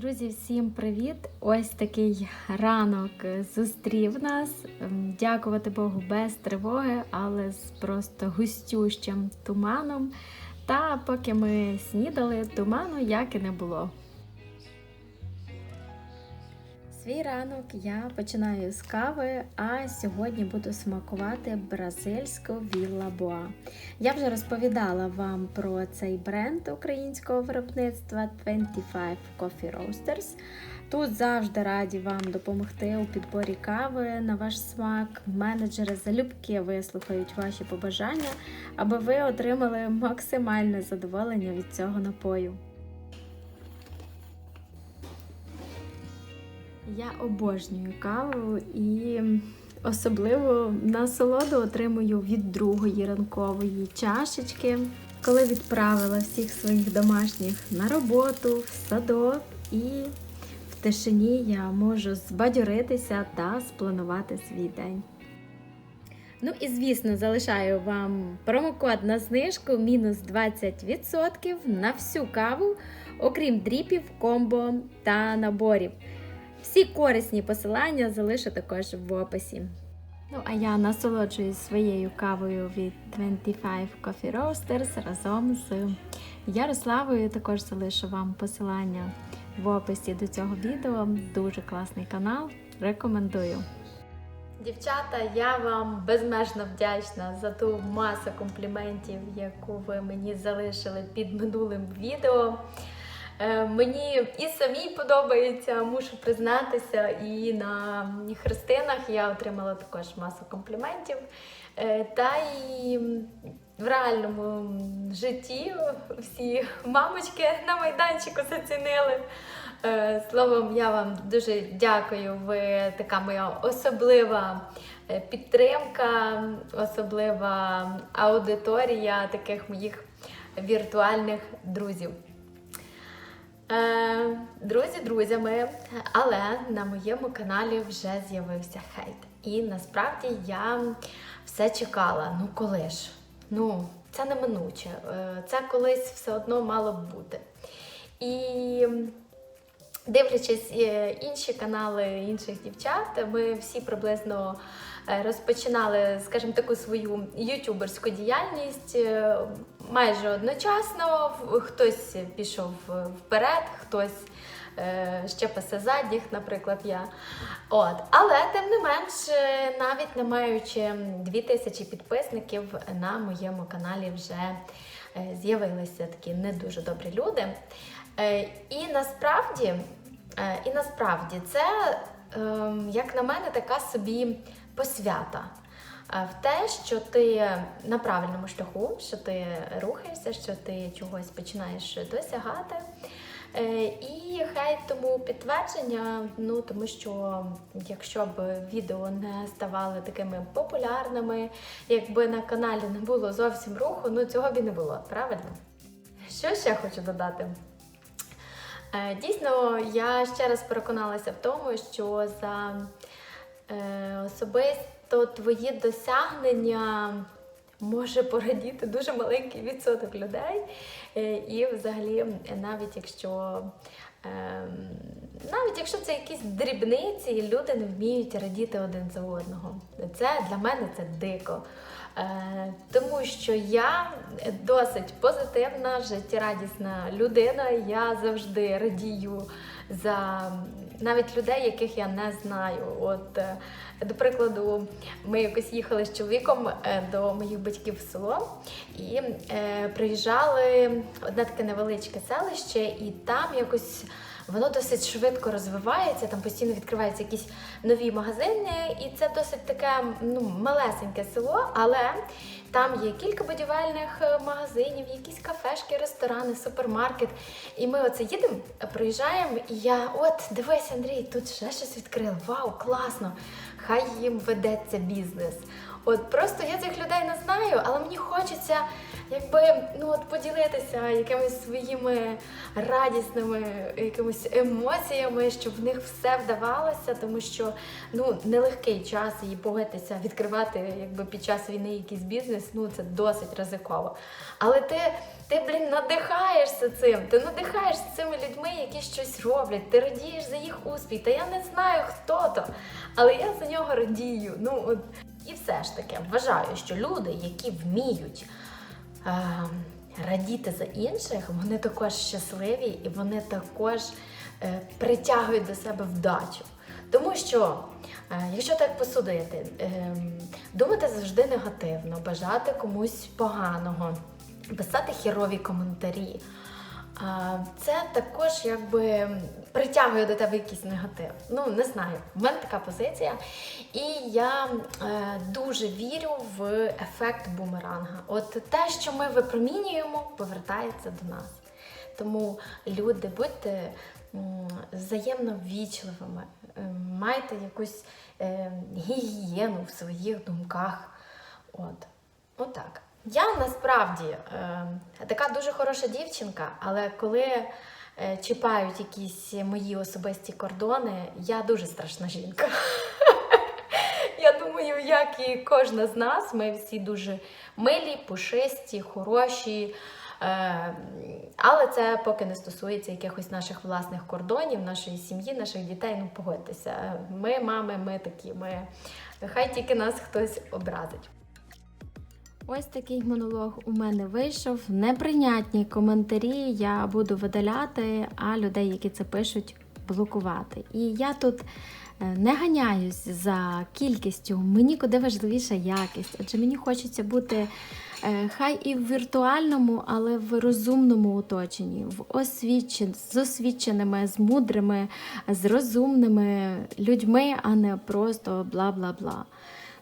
Друзі, всім привіт! Ось такий ранок зустрів нас. Ем, Дякувати Богу без тривоги, але з просто густющим туманом. Та поки ми снідали, туману як і не було. Свій ранок я починаю з кави, а сьогодні буду смакувати бразильську Вілла Боа. Я вже розповідала вам про цей бренд українського виробництва 25 Coffee Roasters. Тут завжди раді вам допомогти у підборі кави на ваш смак. Менеджери залюбки вислухають ваші побажання, аби ви отримали максимальне задоволення від цього напою. Я обожнюю каву і особливо насолоду отримую від другої ранкової чашечки, коли відправила всіх своїх домашніх на роботу, в садок, і в тишині я можу збадьоритися та спланувати свій день. Ну і звісно, залишаю вам промокод на знижку мінус 20% на всю каву, окрім дріпів, комбо та наборів. Всі корисні посилання залишу також в описі. Ну, а я насолоджуюсь своєю кавою від 25 Coffee Roasters разом з Ярославою. Також залишу вам посилання в описі до цього відео. Дуже класний канал. Рекомендую. Дівчата, я вам безмежно вдячна за ту масу компліментів, яку ви мені залишили під минулим відео. Е, Мені і самій подобається, мушу признатися, і на хрестинах я отримала також масу компліментів. Е, Та і в реальному житті всі мамочки на майданчику зацінили. Е, Словом, я вам дуже дякую. Ви така моя особлива підтримка, особлива аудиторія таких моїх віртуальних друзів. Е, Друзі, друзями, але на моєму каналі вже з'явився хейт. І насправді я все чекала. Ну коли ж? Ну, це неминуче. Е, Це колись все одно мало б бути. І дивлячись е, інші канали інших дівчат, ми всі приблизно розпочинали, скажімо, таку свою ютуберську діяльність е, майже одночасно. Хтось пішов вперед, хтось е, ще пасе задніх, наприклад, я. От. Але тим не менш, е, навіть не маючи 2000 підписників, на моєму каналі вже е, з'явилися такі не дуже добрі люди. Е, І насправді, е, і насправді це, е, як на мене, така собі посвята. В те, що ти на правильному шляху, що ти рухаєшся, що ти чогось починаєш досягати. Е, І хай тому підтвердження, ну тому що якщо б відео не ставали такими популярними, якби на каналі не було зовсім руху, ну цього б і не було, правильно? Що ще хочу додати? Е, Дійсно, я ще раз переконалася в тому, що за особисто твої досягнення може порадіти дуже маленький відсоток людей. Е, І взагалі, навіть якщо ем, навіть якщо це якісь дрібниці, люди не вміють радіти один за одного. Це для мене це дико. Е, Тому що я досить позитивна, життєрадісна людина. Я завжди радію за навіть людей, яких я не знаю. От, е, до прикладу, ми якось їхали з чоловіком е, до моїх батьків в село і приїжджали одне таке невеличке селище, і там якось. Воно досить швидко розвивається, там постійно відкриваються якісь нові магазини, і це досить таке ну, малесеньке село, але там є кілька будівельних е, магазинів, якісь кафешки, ресторани, супермаркет. І ми оце їдемо, проїжджаємо, і я, от, дивись, Андрій, тут ще щось відкрили. Вау, класно! Хай їм ведеться бізнес. От просто я цих людей не знаю, але мені хочеться якби ну от поділитися якимись своїми радісними якимись емоціями, щоб в них все вдавалося, тому що ну нелегкий час і погодитися, відкривати якби під час війни якийсь бізнес, ну це досить ризиково. Але ти, ти блін, надихаєшся цим, ти надихаєшся цими людьми, які щось роблять, ти радієш за їх успіх. Та я не знаю, хто то, але я за нього радію. Ну от і все ж таки вважаю, що люди, які вміють радіти за інших, вони також щасливі і вони також е, притягують до себе вдачу. Тому що, е, якщо так посудити, е, думати завжди негативно, бажати комусь поганого, писати хірові коментарі. Це також якби притягує до тебе якийсь негатив. Ну, не знаю, в мене така позиція. І я е, дуже вірю в ефект бумеранга. От те, що ми випромінюємо, повертається до нас. Тому люди, будьте взаємно ввічливими, е, майте якусь е, гігієну в своїх думках. От, отак. Я насправді е, така дуже хороша дівчинка, але коли е, чіпають якісь мої особисті кордони, я дуже страшна жінка. Я думаю, як і кожна з нас, ми всі дуже милі, пушисті, хороші. Е, але це поки не стосується якихось наших власних кордонів, нашої сім'ї, наших дітей. Ну погодьтеся. Ми, мами, ми такі. Ми хай тільки нас хтось образить. Ось такий монолог у мене вийшов. Неприйнятні коментарі я буду видаляти, а людей, які це пишуть, блокувати. І я тут е, не ганяюсь за кількістю, мені куди важливіша якість, адже мені хочеться бути е, хай і в віртуальному, але в розумному оточенні, в освічен, з освіченими, з мудрими, з розумними людьми, а не просто бла-бла-бла.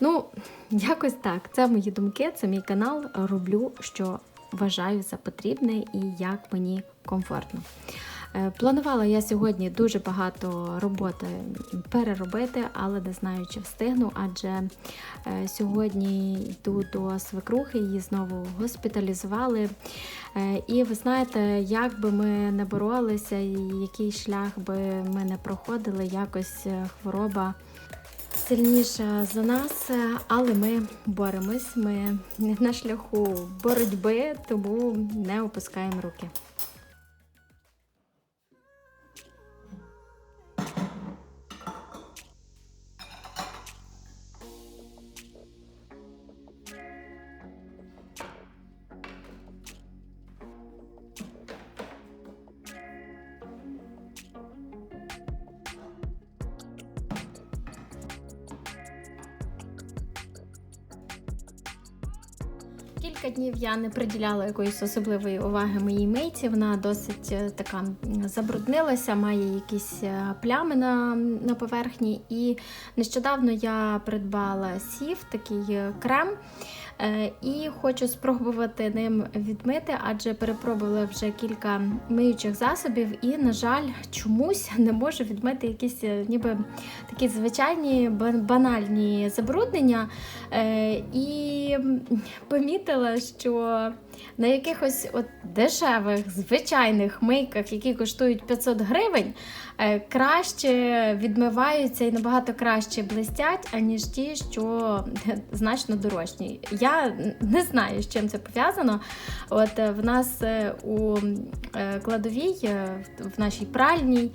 Ну, якось так. Це мої думки, це мій канал. Роблю, що вважаю за потрібне і як мені комфортно. Е, Планувала я сьогодні дуже багато роботи переробити, але не знаю, чи встигну, адже е, сьогодні йду до свекрухи, її знову госпіталізували. Е, І ви знаєте, як би ми не боролися, і який шлях би ми не проходили, якось хвороба сильніша за нас, але ми боремось. Ми на шляху боротьби, тому не опускаємо руки. Кілька днів я не приділяла якоїсь особливої уваги моїй мийці. Вона досить е, така забруднилася, має якісь е, плями на, на поверхні. І нещодавно я придбала сів, такий е, крем. І хочу спробувати ним відмити, адже перепробувала вже кілька миючих засобів, і, на жаль, чомусь не можу відмити якісь ніби такі звичайні банальні забруднення. І м, помітила, що на якихось от дешевих звичайних мийках, які коштують 500 гривень, е, краще відмиваються і набагато краще блистять, аніж ті, що значно дорожчі. Я не знаю, з чим це пов'язано. От е, в нас е, у кладовій, в нашій пральній.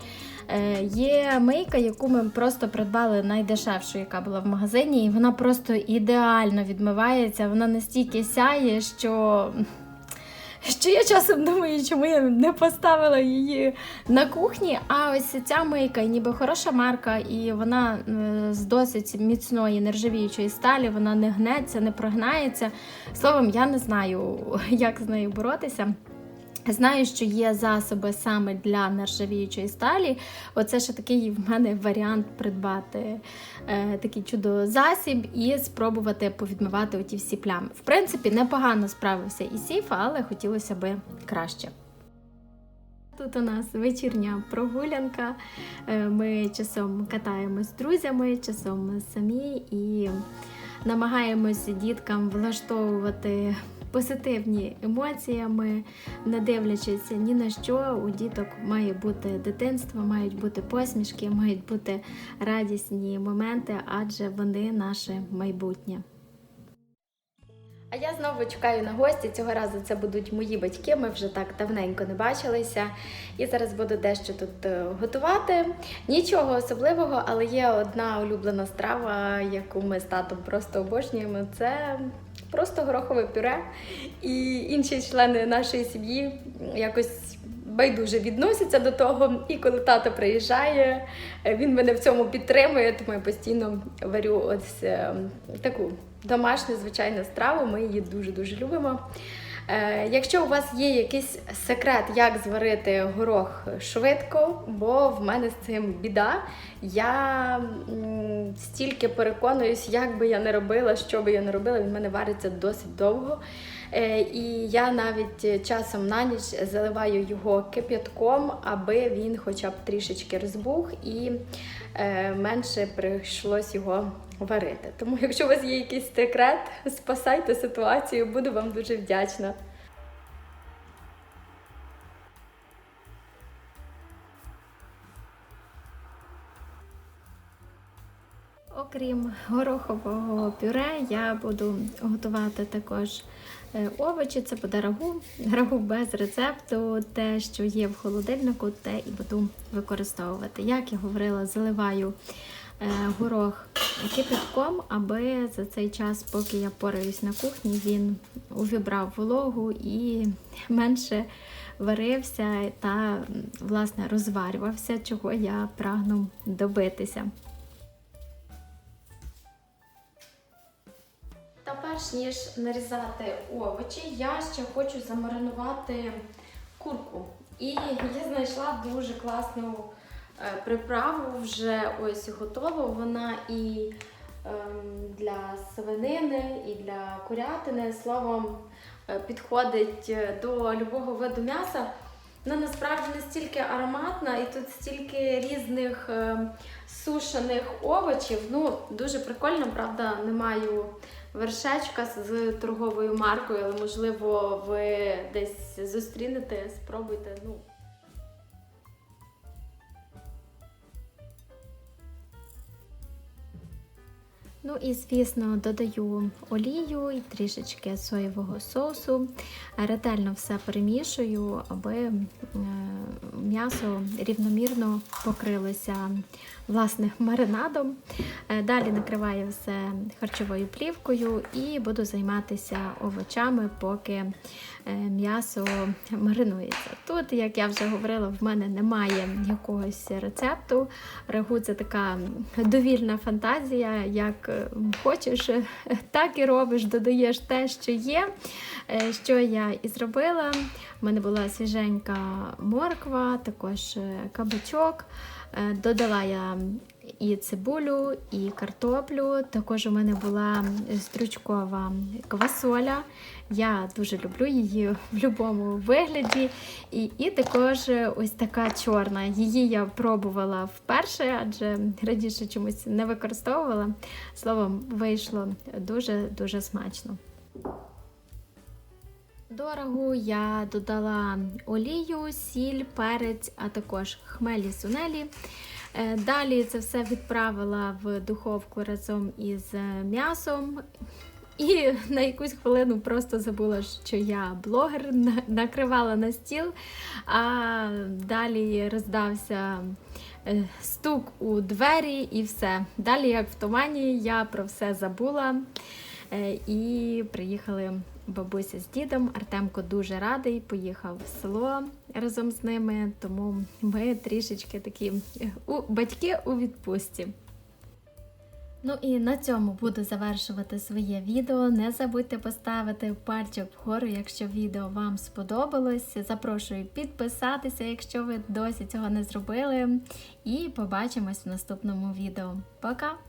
Е, Є мийка, яку ми просто придбали найдешевшу, яка була в магазині, і вона просто ідеально відмивається. Вона настільки сяє, що що я часом думаю, чому я не поставила її на кухні. А ось ця мийка, ніби хороша марка, і вона е, з досить міцної нержавіючої сталі, вона не гнеться, не прогнається. Словом, я не знаю, як з нею боротися. Знаю, що є засоби саме для нержавіючої сталі. Оце ще такий в мене варіант придбати е, такий чудо-засіб і спробувати повідмивати оті всі плями. В принципі, непогано справився і сіф, але хотілося би краще. Тут у нас вечірня прогулянка. Е, Ми часом катаємось з друзями, часом самі і намагаємося діткам влаштовувати позитивні емоціями, не дивлячись ні на що, у діток має бути дитинство, мають бути посмішки, мають бути радісні моменти, адже вони наше майбутнє. А я знову чекаю на гості. Цього разу це будуть мої батьки. Ми вже так давненько не бачилися. І зараз буду дещо тут е, готувати. Нічого особливого, але є одна улюблена страва, яку ми з татом просто обожнюємо. Це просто горохове пюре. І інші члени нашої сім'ї якось. Байдуже відносяться до того, і коли тато приїжджає, він мене в цьому підтримує, тому я постійно варю ось е, таку домашню звичайну страву. Ми її дуже-дуже любимо. Е, Якщо у вас є якийсь секрет, як зварити горох швидко, бо в мене з цим біда. Я стільки переконуюсь, як би я не робила, що би я не робила, він в мене вариться досить довго. Е, І я навіть часом на ніч заливаю його кип'ятком, аби він хоча б трішечки розбух і е, менше прийшлось його варити. Тому, якщо у вас є якийсь секрет, спасайте ситуацію, буду вам дуже вдячна. Окрім горохового пюре, я буду готувати також е, овочі. Це буде рагу. Рагу без рецепту. Те, що є в холодильнику, те і буду використовувати. Як я говорила, заливаю е, горох кипятком, аби за цей час, поки я пораюсь на кухні, він увібрав вологу і менше варився та власне розварювався, чого я прагну добитися. Та перш ніж нарізати овочі, я ще хочу замаринувати курку. І я знайшла дуже класну приправу, вже ось готову. Вона і ем, для свинини, і для курятини. Словом, е, підходить е, до любого виду м'яса. Вона насправді настільки ароматна, і тут стільки різних е, сушених овочів. Ну, дуже прикольно, правда, не маю вершечка з торговою маркою, але можливо ви десь зустрінете, спробуйте. Ну. Ну і звісно додаю олію і трішечки соєвого соусу. Ретельно все перемішую, аби е, м'ясо рівномірно покрилося власне маринадом. Е, Далі накриваю все харчовою плівкою і буду займатися овочами, поки е, м'ясо маринується. Тут, як я вже говорила, в мене немає якогось рецепту. Рагу це така довільна фантазія. Як е, хочеш, е, так і робиш, додаєш те, що є. Е, Що я і зробила. У мене була свіженька морква, також кабачок. Додала я і цибулю, і картоплю. Також у мене була стручкова квасоля. Я дуже люблю її в будь-якому вигляді. І, і також ось така чорна. Її я пробувала вперше, адже раніше чомусь не використовувала. Словом, вийшло дуже-дуже смачно. До рагу я додала олію, сіль, перець, а також хмелі сунелі. Е, Далі це все відправила в духовку разом із е, м'ясом. І на якусь хвилину просто забула, що я блогер, накривала на стіл, а далі роздався е, стук у двері і все. Далі, як в тумані, я про все забула. І приїхали бабуся з дідом. Артемко дуже радий, поїхав в село разом з ними, тому ми трішечки такі е, у батьки у відпустці. Ну і на цьому буду завершувати своє відео. Не забудьте поставити пальчик вгору, якщо відео вам сподобалось. Запрошую підписатися, якщо ви досі цього не зробили. І побачимось в наступному відео. Пока!